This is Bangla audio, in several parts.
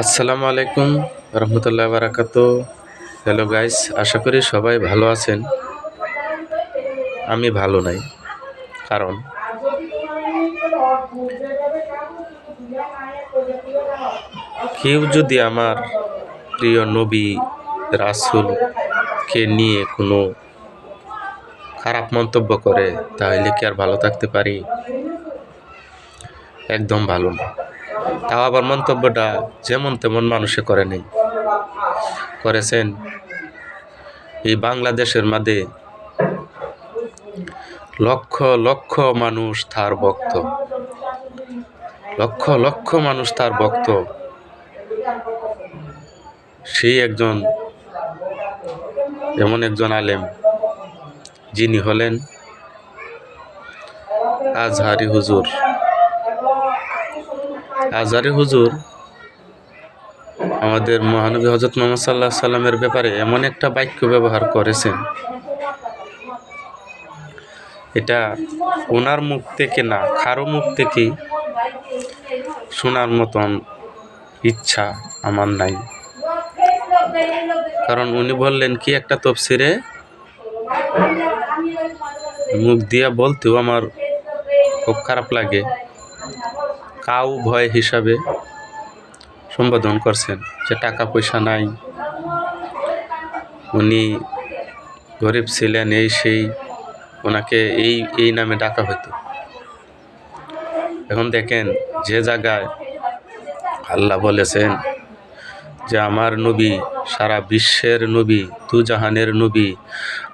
আসসালামু আলাইকুম রহমতুল্লাহ বারাকাত। হ্যালো গাইস, আশা করি সবাই ভালো আছেন। আমি ভালো নাই, কারণ কেউ যদি আমার প্রিয় নবী রাসুলকে নিয়ে কোনো খারাপ মন্তব্য করে, তাহলে কি আর ভালো থাকতে পারি? একদম ভালো না। তাও আবার মন্তব্যটা যেমন তেমন মানুষে করে নেই। করেছেন এই বাংলাদেশের মাঝে লক্ষ লক্ষ মানুষ তার ভক্ত। লক্ষ লক্ষ মানুষ তার ভক্ত। সেই একজন, এমন একজন আলেম যিনি হলেন আজহারি হুজুর। আজহারি হুজুর, আমাদের মহানবী হজরত মোহাম্মদ সাল্লাহ সাল্লামের ব্যাপারে এমন একটা বাক্য ব্যবহার করেছেন। এটা ওনার মুখ থেকে না, কারও মুখ থেকে শোনার মতন ইচ্ছা আমার নাই। কারণ উনি বললেন, কি একটা তফসিরে মুখ দিয়া বলতেও আমার খুব খারাপ লাগে। কাউ ভয় হিসাবে সম্বোধন করছেন যে টাকা পয়সা নাই। উনি গরিব ছিলেন, এই সেই, ওনাকে এই এই নামে ডাকা হতো। এখন দেখেন যে জায়গায় আল্লাহ বলেছেন যে আমার নবী, সারা বিশ্বের নবী তু জাহানের নবী,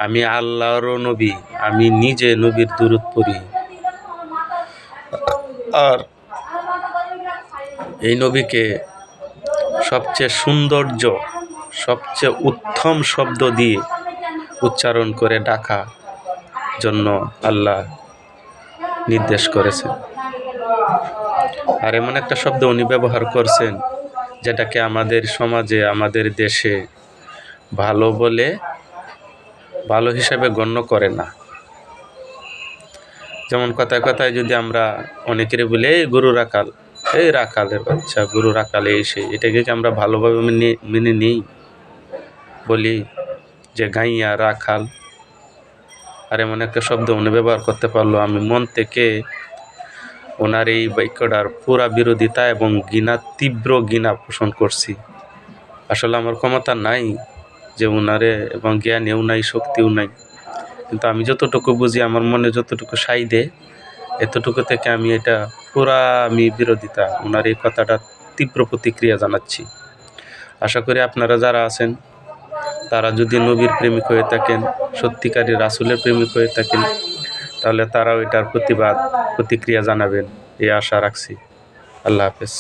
আমি আল্লাহরও নবী, আমি নিজে নবীর দূরত পড়ি। আর এই নবীকে সবচেয়ে সৌন্দর্য, সবচেয়ে উত্তম শব্দ দিয়ে উচ্চারণ করে ডাকা জন্য আল্লাহ নির্দেশ করেছেন। আর এমন একটা শব্দ উনি ব্যবহার করছেন যেটাকে আমাদের সমাজে, আমাদের দেশে ভালো বলে ভালো হিসাবে গণ্য করে না। যেমন কথায় কথায় যদি আমরা অনেকের বলি, এই গরু রাখাল এই রাখালের বাচ্চা, গরু রাখাল এসে, এটাকে কি আমরা ভালোভাবে মেনে মেনে নিই? বলি যে, গাইয়া রাখাল। আর এমন একটা শব্দ উনি ব্যবহার করতে পারল, আমি মন থেকে ওনার এই বাক্যটার পুরা বিরোধিতা এবং ঘৃণা, তীব্র গিনা পোষণ করছি। আসলে আমার ক্ষমতা নাই যে ওনারে এবং জ্ঞানেও নাই, শক্তিও নাই। কিন্তু আমি যতটুকু বুঝি, আমার মনে যতটুকু সাই দে এতটুকু থেকে আমি এটা পুরা আমি বিরোধিতা ওনার এই কথাটা তীব্র প্রতিক্রিয়া জানাচ্ছি। আশা করি আপনারা যারা আছেন, তারা যদি নবীর প্রেমিক হয়ে থাকেন, সত্যিকারী রাসুলের প্রেমিক হয়ে থাকেন, তাহলে তারাও এটার প্রতিবাদ, প্রতিক্রিয়া জানাবেন, এই আশা রাখছি। আল্লাহ হাফেজ।